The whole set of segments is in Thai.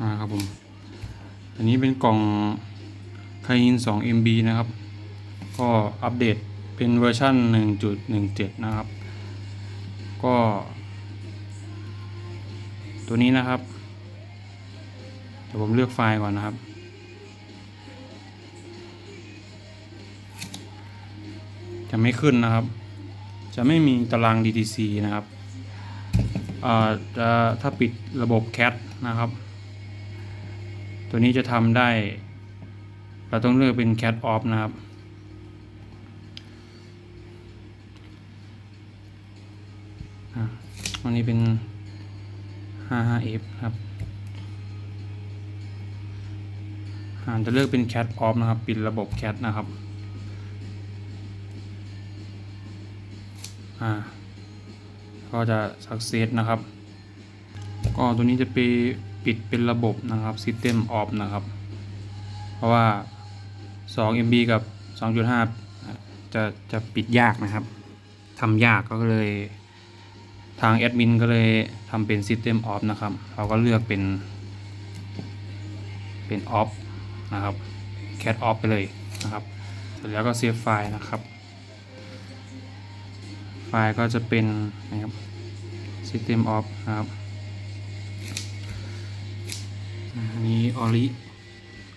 นะครับผม อันนี้เป็นกล่องไคยิน 2 MB นะครับ ก็อัปเดตเป็นเวอร์ชัน1.17 นะครับ ก็ ตัวนี้นะครับเดี๋ยวผมเลือกไฟล์ก่อนนะครับ จะไม่ขึ้นนะครับ จะไม่มีตาราง DTC นะครับอ่าจะถ้าปิดระบบ CAT นะครับ ตัวนี้จะทำได้ เราต้องเลือกเป็น CAT off นะครับ อันนี้เป็น 55F ครับจะเลือกเป็น CAT off นะครับ ปิดระบบ CAT นะครับก็จะ success นะครับ ก็ตัวนี้จะไป ปิดเป็นระบบนะครับ system off นะครับ เพราะว่า 2 MB กับ 2.5 จะจะปิดยากนะครับทำยากก็เลยทางแอดมินก็เลยทำเป็น system off นะครับ เราก็เลือกเป็น เป็น off นะครับ cat off ไปเลยนะครับ เสร็จแล้วก็เซฟไฟล์นะครับ ไฟล์ก็จะเป็นนะครับ system off นะครับ อันนี้ออริ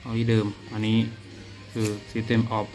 ออริเดิม อันนี้คือ System of